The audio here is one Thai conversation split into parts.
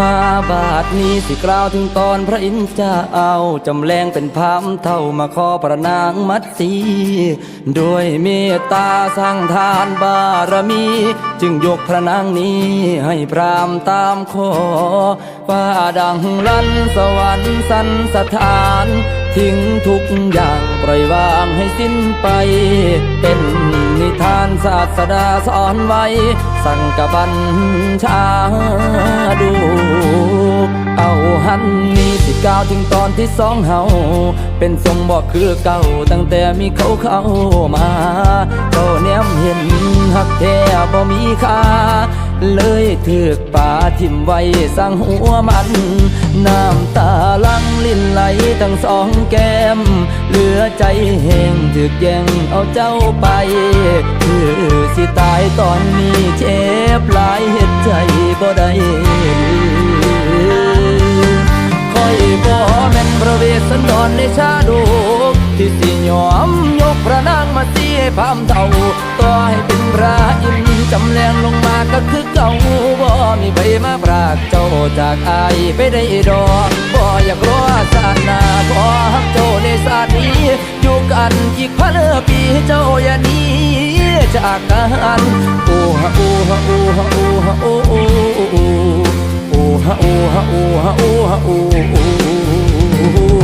มาบาทนี้สิกล่าวถึงตอนพระอินทร์จ้าเอาจำแรงเป็นพามเท่ามาขอประนางมัดสีด้วยเมตตาสร้างทานบารมี จึงยกพระนางนี้ให้พรามตามขอฟ้าดังลันสวรรค์สันสถาน ทิ้งทุกอย่างปล่อยวางให้สิ้นไปเป็น ทานศาสดาสอนไว้ สั่งกับบัญชาดูเอาหันนี้สิก้าวถึงตอนที่สองเฮาเป็นทรงบอกคือเก่าตั้งแต่มีเขาเข้ามาเจ้าแนมเห็นหักแท้บ่มีค่าเลยถือป่าทิมไว้สร้างหัวมัน น้ำตาลังลิ้น ทั้งสองแก้ม เหลือใจแห้งถึกแย่งเอาเจ้าไป คือสิตายตอนนี้เจ็บหลายเหตุใจบ่ได้คอยบ่แม่นพระเวสสันดรในชาดกที่สิยอมยกพระนางมาเสียพามเท่าต่อให้เป็นพระอินจำแรงลงมาก็คือเก่าบ่ มีใบมาปรากเจ้าจากอายไปได้ดอกบ่อยากรอศาสนาขอฮักเจ้าในศาตินี้อยู่กันอีกพันปีเจ้าอย่าหนี้จากกันโอ้ฮะโอ้ฮะโอ้ฮะโอ้ฮะโอ้โอ้โอ้โอ้ฮะโอ้ฮะโอ้ฮะโอ้ฮะโอ้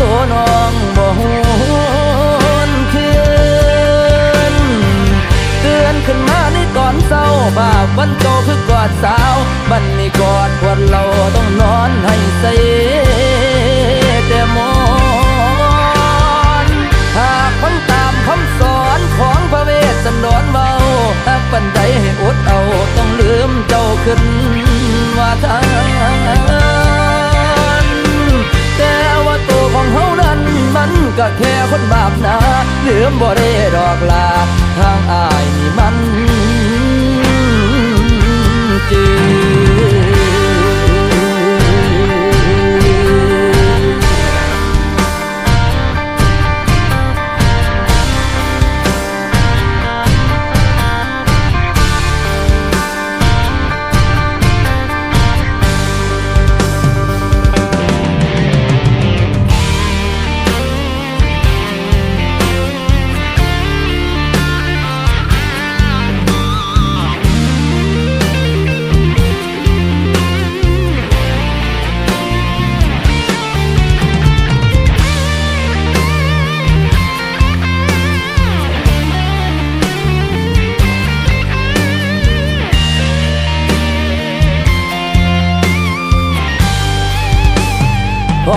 ตัวน้องบ่หวนคืนเตือนขึ้นมาในตอนเศร้าบาปวันโตคือกอดสาวบันนี้กอดควรเราต้องนอนให้เสแต่มอนหากฟังตามคำสอนของพระเวสสันดรเบาหากปันใดให้อดเอาต้องลืมเจ้าขึ้นว่าทาง ก็แค่คนบาปนะลืมบ่ได้ดอกลาทางอายนี่มัน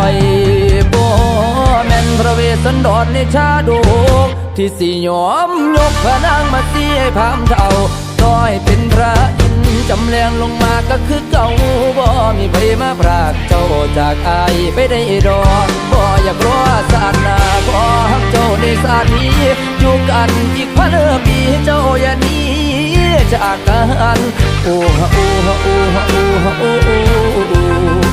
อยบ่แม่นพระเวสสันดรในชาดกที่สิยอมยกพระนางมาเสียให้พามเท่าต้อยเป็นพระอินจำแรงลงมาก็คือเก่าบ่มีใครมาพรากเจ้าจากอายไปได้ดอกบ่อยากรอศาสนาขอฮักเจ้าในศาสตร์นี้อยู่กันอีกพันปีเจ้าอย่านี้จากกันโอ้ฮะโอ้ฮะโอ้ฮะโอ้ฮะโอ้โอ้โอ้ฮะโอ้ฮะโอ้ฮะโอ้